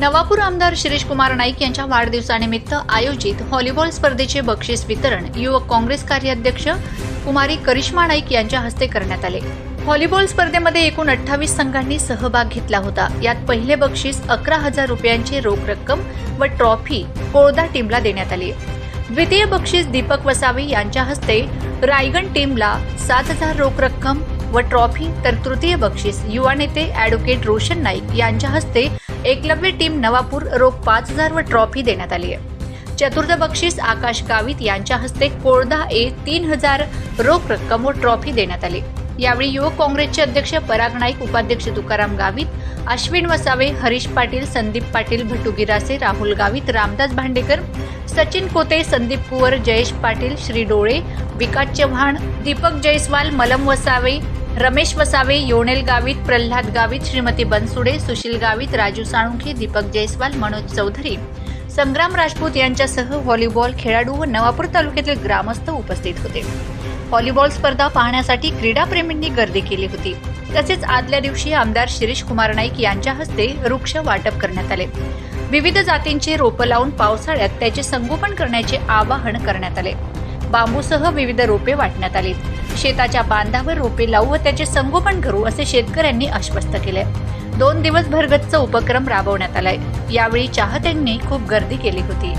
नवापूर आमदार शिरीष कुमार नाईक यांच्या वाढदिवसानिमित्त आयोजित व्हॉलीबॉल स्पर्धेचे बक्षीस वितरण युवक काँग्रेस कार्याध्यक्ष कुमारी करिश्मा नाईक यांच्या हस्ते करण्यात आले. व्हॉलीबॉल स्पर्धेमध्ये एकूण अठ्ठावीस संघांनी सहभाग घेतला होता. यात पहिले बक्षीस अकरा हजार रुपयांची रोख रक्कम व ट्रॉफी कोळदा टीमला देण्यात आली. द्वितीय बक्षीस दीपक वसावे यांच्या हस्ते रायगण टीमला सात हजार रोख रक्कम व ट्रॉफी तर तृतीय बक्षीस युवा नेते अॅडव्होकेट रोशन नाईक यांच्या हस्ते एकलव्य टीम नवापूर रोख पाच हजार व ट्रॉफी देण्यात आली आहे. चतुर्थ बक्षीस आकाश गावित यांच्या हस्ते कोळदा ए तीन हजार रोख रक्कम व ट्रॉफी देण्यात आली. यावेळी युवक काँग्रेसचे अध्यक्ष पराग नाईक उपाध्यक्ष तुकाराम गावित अश्विन वसावे हरीश पाटील संदीप पाटील भटू गिरासे राहुल गावित रामदास भांडेकर सचिन कोते संदीप कुवर जयेश पाटील श्री डोळे विकास चव्हाण दीपक जयस्वाल मलम वसावे रमेश वसावे योनेल गावित प्रल्हाद गावित श्रीमती बनसुडे सुशील गावित राजू साळुंखे दीपक जयस्वाल मनोज चौधरी. संग्राम राजपूत यांच्यासह व्हॉलीबॉल खेळाडू व नवापूर तालुक्यातील ग्रामस्थ उपस्थित होते. व्हॉलीबॉल स्पर्धा पाहण्यासाठी क्रीडाप्रेमींनी गर्दी केली होती. तसेच आदल्या दिवशी आमदार शिरीष कुमार नाईक यांच्या हस्ते वृक्ष वाटप करण्यात आले. विविध जातींचे रोपं लावून पावसाळ्यात त्याचे संगोपन करण्याचे आवाहन करण्यात आले. बांबूसह विविध रोपे वाटण्यात आली. शेताच्या बांधावर रोपे लावू व त्याचे संगोपन करू असे शेतकऱ्यांनी आश्वस्त केले. दोन दिवस भरगतचा उपक्रम राबवण्यात आलाय. यावेळी चाहत्यांनी खूप गर्दी केली होती.